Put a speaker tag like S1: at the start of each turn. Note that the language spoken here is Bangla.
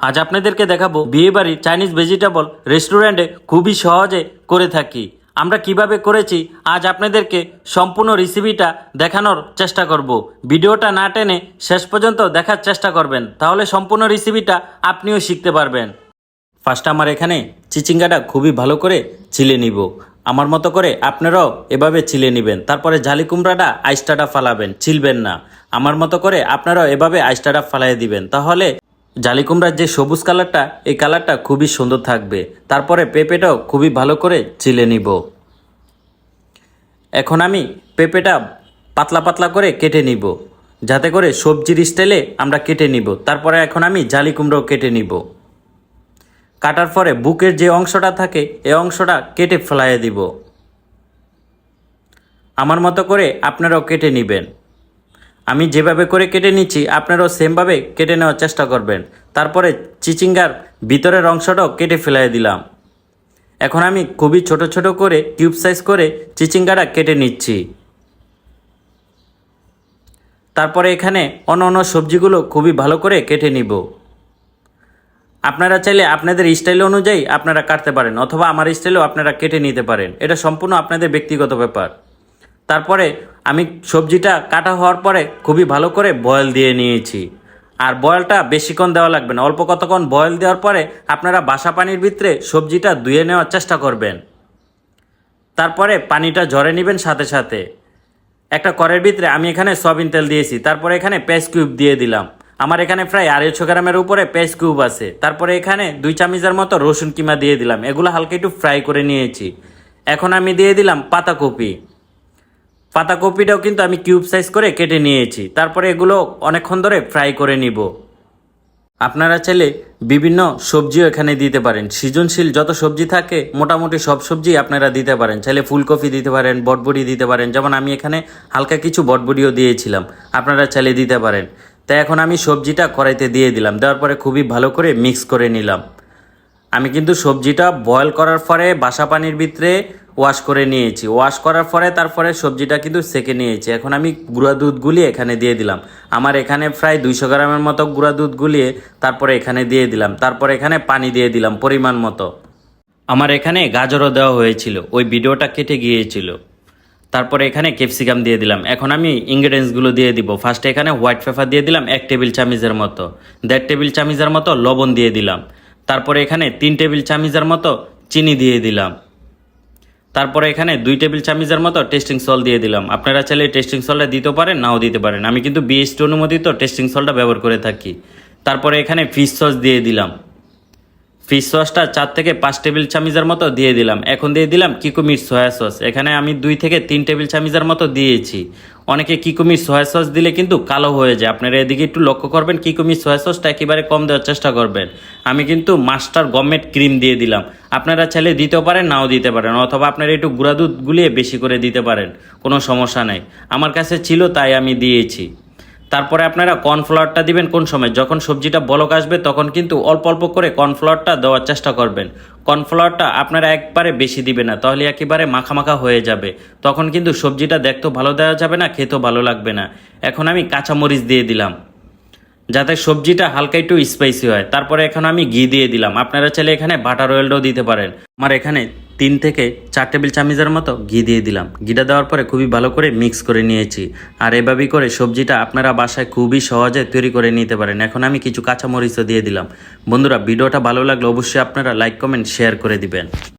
S1: আজ আপনাদেরকে দেখাবো বিয়েবাড়ির চাইনিজ ভেজিটেবল রেস্টুরেন্টে খুবই সহজে করে থাকি। আমরা কীভাবে করেছি, আজ আপনাদেরকে সম্পূর্ণ রেসিপিটা দেখানোর চেষ্টা করব। ভিডিওটা না টেনে শেষ পর্যন্ত দেখার চেষ্টা করবেন, তাহলে সম্পূর্ণ রেসিপিটা আপনিও শিখতে পারবেন। ফার্স্ট আমার এখানে চিচিঙ্গাটা খুবই ভালো করে ছিলে নিব। আমার মতো করে আপনারাও এভাবে ছিলে নেবেন, তারপরে জালি কুমড়াটা আইসটাটা ফালাবেন ছিলবেন না। আমার মতো করে আপনারাও এভাবে আইসটাটা ফালাই দিবেন, তাহলে জালি কুমড়ার যে সবুজ কালারটা, এই কালারটা খুবই সুন্দর থাকবে। তারপরে পেঁপেটাও খুবই ভালো করে চিলে নিব। এখন আমি পেঁপেটা পাতলা পাতলা করে কেটে নিব, যাতে করে সবজির স্টাইলে আমরা কেটে নিব। তারপরে এখন আমি জালি কুমড়াও কেটে নিব। কাটার পরে বুকের যে অংশটা থাকে এই অংশটা কেটে ফেলাইয়ে দিব। আমার মতো করে আপনারাও কেটে নেবেন। আমি যেভাবে করে কেটে নিচ্ছি, আপনারাও সেমভাবে কেটে নেওয়ার চেষ্টা করবেন। তারপরে চিচিঙ্গার ভিতরের অংশটাও কেটে ফেলাই দিলাম। এখন আমি খুবই ছোট ছোট করে, কিউব সাইজ করে চিচিঙ্গাটা কেটে নিচ্ছি। তারপরে এখানে অন্য অন্য সবজিগুলো খুবই ভালো করে কেটে নিব। আপনারা চাইলে আপনাদের স্টাইল অনুযায়ী আপনারা কাটতে পারেন, অথবা আমার স্টাইলেও আপনারা কেটে নিতে পারেন। এটা সম্পূর্ণ আপনাদের ব্যক্তিগত ব্যাপার। তারপরে আমি সবজিটা কাটা হওয়ার পরে খুবই ভালো করে বয়েল দিয়ে নিয়েছি। আর বয়েলটা বেশিক্ষণ দেওয়া লাগবে না, অল্প কতক্ষণ বয়েল দেওয়ার পরে আপনারা বাসা পানির ভিতরে সবজিটা ধুয়ে নেওয়ার চেষ্টা করবেন। তারপরে পানিটা ঝরে নেবেন সাথে সাথে। একটা করের ভিতরে আমি এখানে সয়াবিন তেল দিয়েছি, তারপরে এখানে পেঁয়াজ কিউব দিয়ে দিলাম। আমার এখানে প্রায় আড়াইশো গ্রামের উপরে পেঁয়াজ কিউব আছে। তারপরে এখানে দুই চামচের মতো রসুন কিমা দিয়ে দিলাম। এগুলো হালকা একটু ফ্রাই করে নিয়েছি। এখন আমি দিয়ে দিলাম পাতাকপি। পাতাকপিটাও কিন্তু আমি কিউব সাইজ করে কেটে নিয়েছি। তারপরে এগুলো অনেকক্ষণ ধরে ফ্রাই করে নিব। আপনারা চাইলে বিভিন্ন সবজিও এখানে দিতে পারেন। সৃজনশীল যত সবজি থাকে, মোটামুটি সব সবজি আপনারা দিতে পারেন। চাইলে ফুলকপি দিতে পারেন, বটবড়ি দিতে পারেন। যেমন আমি এখানে হালকা কিছু বটবড়িও দিয়েছিলাম, আপনারা চাইলে দিতে পারেন। তাই এখন আমি সবজিটা কড়াইতে দিয়ে দিলাম। দেওয়ার পরে খুবই ভালো করে মিক্স করে নিলাম। আমি কিন্তু সবজিটা বয়েল করার পরে বাসা পানির ভিতরে ওয়াশ করে নিয়েছি। ওয়াশ করার পরে তারপরে সবজিটা কিন্তু সেকে নিয়েছি। এখন আমি গুঁড়া দুধ গুলিয়ে এখানে দিয়ে দিলাম। আমার এখানে প্রায় দুইশো গ্রামের মতো গুঁড়া দুধ গুলিয়ে তারপরে এখানে দিয়ে দিলাম। তারপরে এখানে পানি দিয়ে দিলাম পরিমাণ মতো। আমার এখানে গাজরও দেওয়া হয়েছিল। ওই ভিডিওটা কেটে গিয়েছিল। তারপরে এখানে ক্যাপসিকাম দিয়ে দিলাম। এখন আমি ইনগ্রেডিয়েন্টসগুলো দিয়ে দিব। ফার্স্টে এখানে হোয়াইট পেপার দিয়ে দিলাম, এক টেবিল চামিজের মতো। দেড় টেবিল চামিজের মতো লবণ দিয়ে দিলাম। তারপরে এখানে তিন টেবিল চামিজের মতো চিনি দিয়ে দিলাম। তারপরে এখানে দুই টেবিল চামিচের মতো টেস্টিং সল দিয়ে দিলাম। আপনারা চাইলে টেস্টিং সলটা দিতে পারেন, নাও দিতে পারেন। আমি কিন্তু বিএসটি অনুমোদিত টেস্টিং সলটা ব্যবহার করে থাকি। তারপরে এখানে ফিশ সস দিয়ে দিলাম। ফিশ সসটা চার থেকে পাঁচ টেবিল চামিচের মতো দিয়ে দিলাম। এখন দিয়ে দিলাম কিকুমির সয়া সস এখানে আমি দুই থেকে তিন টেবিল চামিচের মতো দিয়েছি। অনেকে কিকুমির সয়া সস দিলে কিন্তু কালো হয়ে যায়। আপনারা এদিকে একটু লক্ষ্য করবেন, কিকুমির সয়া সসটা একেবারে কম দেওয়ার চেষ্টা করবেন। আমি কিন্তু মাস্টার গভর্নমেন্ট ক্রিম দিয়ে দিলাম। আপনারা চাইলে দিতেও পারেন, নাও দিতে পারেন, অথবা আপনারা একটু গুঁড়া দুধ গুলিয়ে বেশি করে দিতে পারেন, কোনো সমস্যা নেই। আমার কাছে ছিল, তাই আমি দিয়েছি। তারপরে আপনারা কর্নফ্লাওয়ারটা দিবেন কোন সময়? যখন সবজিটা বলক আসবে, তখন কিন্তু অল্প অল্প করে কর্নফ্লাওয়ারটা দেওয়ার চেষ্টা করবেন। কর্নফ্লাওয়ারটা আপনারা একবারে বেশি দিবেন না, তাহলে একেবারে মাখা মাখা হয়ে যাবে। তখন কিন্তু সবজিটা দেখতেও ভালো দেওয়া যাবে না, খেতেও ভালো লাগবে না। এখন আমি কাঁচামরিচ দিয়ে দিলাম। যাতে সবজিটা হালকা একটু স্পাইসি হয়। তারপরে এখন আমি ঘি দিয়ে দিলাম। আপনারা চাইলে এখানে বাটার অয়েলটাও দিতে পারেন। আমার এখানে তিন থেকে চার টেবিল চামিচের মতো ঘি দিয়ে দিলাম। ঘিটা দেওয়ার পরে খুবই ভালো করে মিক্স করে নিয়েছি। আর এভাবেই করে সবজিটা আপনারা বাসায় খুবই সহজে তৈরি করে নিতে পারেন। এখন আমি কিছু কাঁচামরিচও দিয়ে দিলাম। বন্ধুরা, ভিডিওটা ভালো লাগলে অবশ্যই আপনারা লাইক কমেন্ট শেয়ার করে দিবেন।